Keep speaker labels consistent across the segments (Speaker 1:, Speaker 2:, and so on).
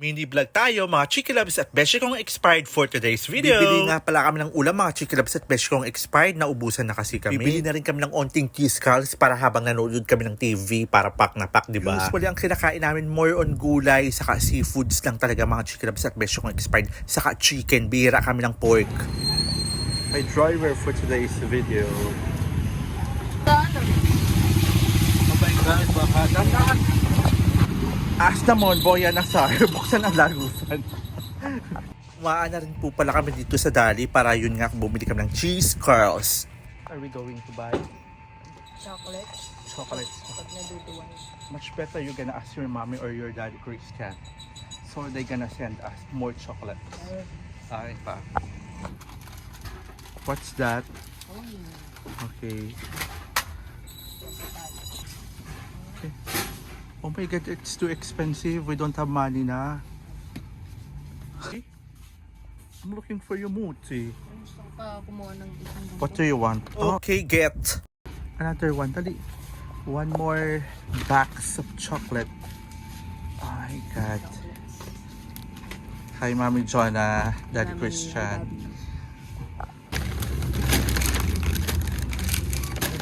Speaker 1: Mini vlog tayo mga Chiki Loves at Beshi kong expired for today's video.
Speaker 2: Bibili nga pala kami ng ulam mga chikilabs at besh kong expired na ubusan na kasi kami. Bibili na rin kami ng onting cheese curls para habang nanonood kami ng TV para pak na pak, di ba? Usually ang kinakain namin more on gulay saka seafoods lang talaga mga chikilabs at besh kong expired saka chicken. Bira kami ng pork.
Speaker 1: My driver for today's video.
Speaker 2: Oh my God, baka dandan. As naman, boya na sa buksan ang larusan. Maana rin po pala kami dito sa Dali para yun nga bumili kami ng cheese curls. Are we going to buy
Speaker 3: Chocolate.
Speaker 2: chocolates?
Speaker 3: Pag naduduwan.
Speaker 2: Much better you're gonna ask your mommy or your daddy Christian. So they gonna send us more chocolate. Ay pa. What's that? Okay. Okay. Oh my god, it's too expensive. We don't have money na. Okay. I'm looking for your.
Speaker 3: Gusto ko pa kumuha ng isang
Speaker 2: What do you want? Okay, get another one. Dali. One more box of chocolate. Oh my God. Hi, Mommy Jonah, Daddy
Speaker 3: Mami,
Speaker 2: Christian.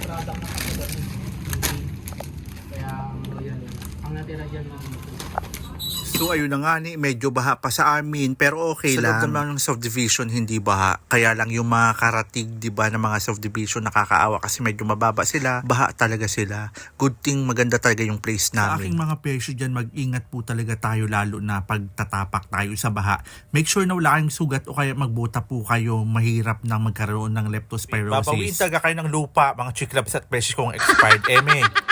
Speaker 4: product na kasi doon. Kaya loyal yun. Ang natira dyan lang
Speaker 2: So ayun na nga ni, medyo baha pa sa amin pero okay
Speaker 1: Sa
Speaker 2: lang.
Speaker 1: loob
Speaker 2: naman ng subdivision hindi baha. Kaya lang yung mga karatig, 'di ba, ng mga subdivision nakakaawa kasi medyo mababa sila. Baha talaga sila. Good thing maganda talaga yung place
Speaker 1: Sa
Speaker 2: namin.
Speaker 1: aking mga pesyo dyan, mag-ingat po talaga tayo lalo na pagtatapak tayo sa baha. Make sure na wala kayong sugat o kaya magbuta po kayo mahirap na magkaroon ng leptospirosis.
Speaker 2: Babawiin
Speaker 1: talaga kayo ng lupa, mga chiklabs at pesyo kong expired eme.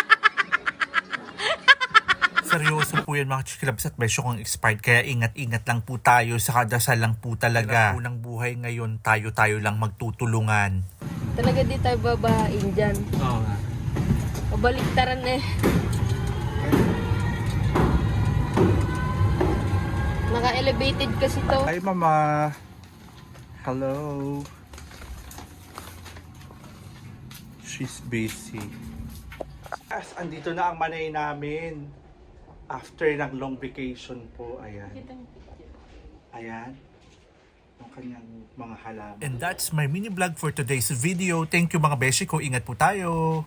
Speaker 1: Seryoso po yan mga chiklabs at besyo kong expired kaya ingat-ingat lang po tayo sa kadasal lang po talaga. Unang buhay ngayon tayo-tayo lang magtutulungan.
Speaker 3: Talaga di tayo babahain dyan.
Speaker 4: Oo nga.
Speaker 3: Pabaliktaran eh. Naka-elevated kasi to.
Speaker 2: Hi, Mama. Hello. She's busy. As andito na ang manay namin. After ng long vacation po, ayan. Ayan. Ang kanyang mga halaman.
Speaker 1: And that's my mini vlog for today's video. Thank you mga beshi ko. Ingat po tayo.